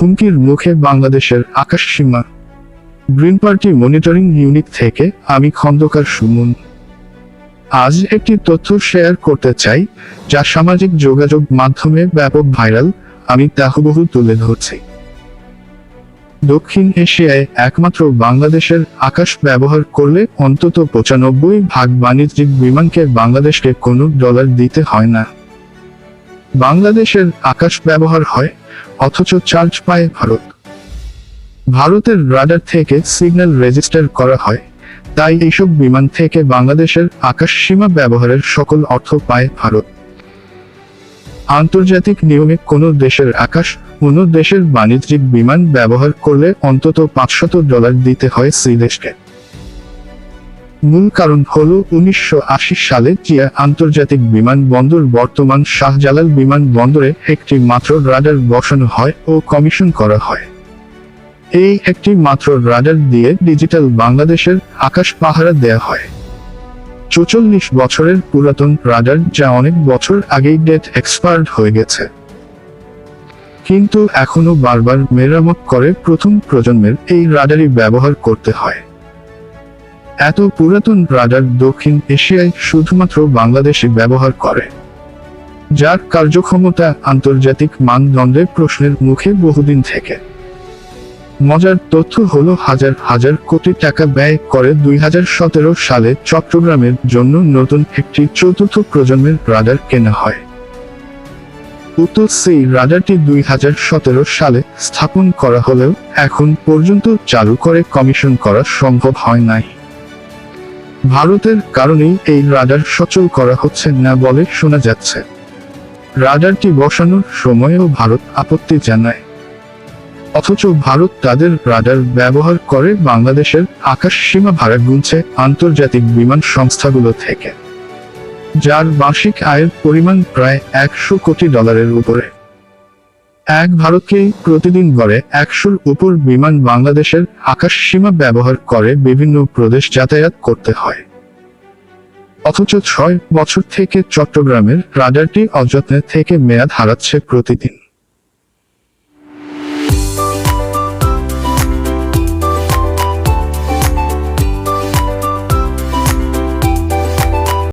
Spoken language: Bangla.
হুমকির মুখে বাংলাদেশের আকাশ সীমা গ্রিন পার্টি মনিটরিং ইউনিট থেকে আমি খন্দকার সুমন। আজ একটি তথ্য শেয়ার করতে চাই, যা সামাজিক যোগাযোগ মাধ্যমে ব্যাপক ভাইরাল, আমি তা হুবহু তুলে ধরছি। দক্ষিণ এশিয়ায় একমাত্র বাংলাদেশের আকাশ ব্যবহার করলে অন্তত পঁচানব্বই ভাগ বাণিজ্যিক বিমানকে বাংলাদেশকে কোনো ডলার দিতে হয় না। বাংলাদেশের আকাশ ব্যবহার হয় অথচ চার্জ পায় ভারত। ভারতের রাডার থেকে সিগন্যাল রেজিস্টার করা হয়, তাই এইসব বিমান থেকে বাংলাদেশের আকাশ সীমা ব্যবহারের সকল অর্থ পায় ভারত। আন্তর্জাতিক নিয়মে কোনো দেশের আকাশ, কোনো দেশের বাণিজ্যিক বিমান ব্যবহার করলে অন্তত পাঁচশত ডলার দিতে হয় সেই দেশকে। মূল কারণ হল উনিশশো আশি সালে জিয়া আন্তর্জাতিক বিমানবন্দর বর্তমান শাহজালাল বিমানবন্দরে একটি মাত্র রাডার বসানো হয় ও কমিশন করা হয়। এই একটি মাত্র রাডার দিয়ে ডিজিটাল বাংলাদেশের আকাশ পাহারা দেয়া হয়। চৌচল্লিশ বছরের পুরাতন রাডার যা অনেক বছর আগেই ডেট এক্সপায়ার্ড হয়ে গেছে। কিন্তু এখনও বারবার মেরামত করে প্রথম প্রজন্মের এই রাডারই ব্যবহার করতে হয়। এত পুরাতন রাডার দক্ষিণ এশিয়ায় শুধুমাত্র বাংলাদেশে ব্যবহার করে। যার কার্যক্ষমতা আন্তর্জাতিক মানদণ্ডে প্রশ্নের মুখে বহুদিন থেকে। মজার তথ্য হলো হাজার হাজার কোটি টাকা ব্যয় করে দুই হাজার সতেরো সালে চট্টগ্রামের জন্য নতুন একটি চতুর্থ প্রজন্মের রাডার কেনা হয়। উক্ত সেই রাডারটি দুই সালে স্থাপন করা হলেও এখন পর্যন্ত চালু করে কমিশন করা সম্ভব হয় নাই। ভারতের কারণেই এই রাডার সচল করা হচ্ছে না বলে শোনা যাচ্ছে। রাডারটি বসানোর সময়ও ভারত আপত্তি জানায়। অথচ ভারত তাদের রাডার ব্যবহার করে বাংলাদেশের আকাশ সীমা ভাড়া গুনছে আন্তর্জাতিক বিমান সংস্থাগুলো থেকে। যার বার্ষিক আয়ের পরিমাণ প্রায় একশো কোটি ডলারের উপরে। এক ভারতকে প্রতিদিন গড়ে একশোর উপর বিমান বাংলাদেশের আকাশ সীমা ব্যবহার করে বিভিন্ন প্রদেশ যাতায়াত করতে হয়। অথচ ছয় বছর থেকে চট্টগ্রামের রাডারটি অযত্নে থেকে মেয়াদ হারাচ্ছে প্রতিদিন।